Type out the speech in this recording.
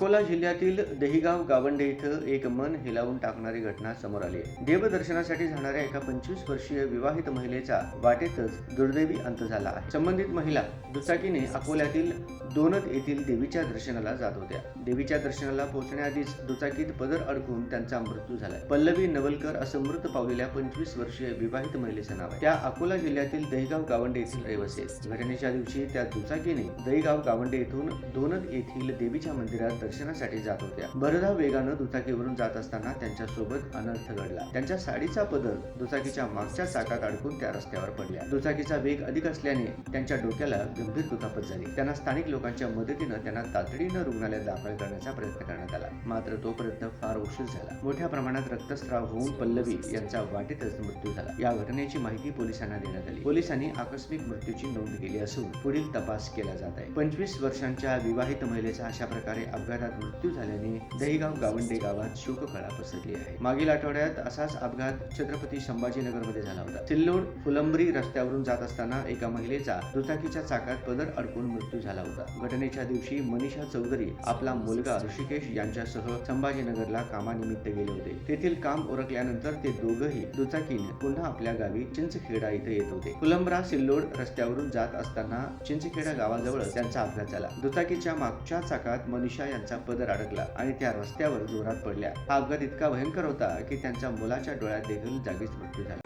अकोला जिल्ह्यातील दहिगाव गावंडे इथं एक मन हेलावून टाकणारी घटना समोर आली. आहे देवदर्शनासाठी जाणाऱ्या एका पंचवीस वर्षीय विवाहित महिलेचा वाटेतच दुर्दैवी अंत झाला आहे. संबंधित महिला दुचाकीने अकोल्यातील दोनद येथील देवीच्या दर्शनाला जात होत्या. देवीच्या दर्शनाला पोहोचण्याआधीच दुचाकीत पदर अडकून त्यांचा मृत्यू झालाय. पल्लवी नवलकर असं मृत पावलेल्या पंचवीस वर्षीय विवाहित महिलेचं नाव आहे. त्या अकोला जिल्ह्यातील दहिगाव गावंडे येथील रहिवासी घटनेच्या दिवशी त्या दुचाकीने दहिगाव गावंडे येथून दोनद येथील देवीच्या मंदिरात दर्शनासाठी जात होत्या. भरधाव वेगानं दुचाकीवरून जात असताना त्यांच्यासोबत अनर्थ घडला. त्यांच्या साडीचा पदर दुचाकीच्या मागच्या चाकात अडकून त्या रस्त्यावर पडल्या. दुचाकीचा वेग अधिक असल्याने त्यांच्या डोक्याला गंभीर दुखापत झाली. त्यांना स्थानिक लोकांच्या मदतीनं त्यांना तातडीनं रुग्णालयात दाखल करण्याचा प्रयत्न करण्यात आला. मात्र तो प्रयत्न फार उशीर झाला. मोठ्या प्रमाणात रक्तस्राव होऊन पल्लवी यांचा वाटेतच मृत्यू झाला. या घटनेची माहिती पोलिसांना देण्यात आली. पोलिसांनी आकस्मिक मृत्यूची नोंद केली असून पुढील तपास केला जात आहे. पंचवीस वर्षांच्या विवाहित महिलेचा अशा प्रकारे अपघात अपघातात मृत्यू झाल्याने दहीगाव गावंडे गावात शोककळा पसरली आहे. मागील आठवड्यात असाच अपघात छत्रपती संभाजीनगरमध्ये झाला होता. सिल्लोड फुलंबरी रस्त्यावरून जात असताना एका महिलेचा दुचाकीच्या चाकात पदर अडकून मृत्यू झाला होता. घटनेच्या दिवशी मनीषा चौधरी आपला मुलगा ऋषिकेश यांच्यासह संभाजीनगरला कामानिमित्त गेले होते. तेथील काम उरकल्यानंतर ते दोघंही दुचाकीने पुन्हा आपल्या गावी चिंचखेडा इथे येत होते. फुलंब्रा सिल्लोड रस्त्यावरून जात असताना चिंचखेडा गावाजवळ त्यांचा अपघात झाला. दुचाकीच्या मागच्या चाकात मनीषा यांचा त्यांचा पदर अडकला आणि त्या रस्त्यावर जोरात पडल्या. हा अपघात इतका भयंकर होता की त्यांच्या मुलाच्या डोळ्यात देखील जागीच मृत्यू झाला.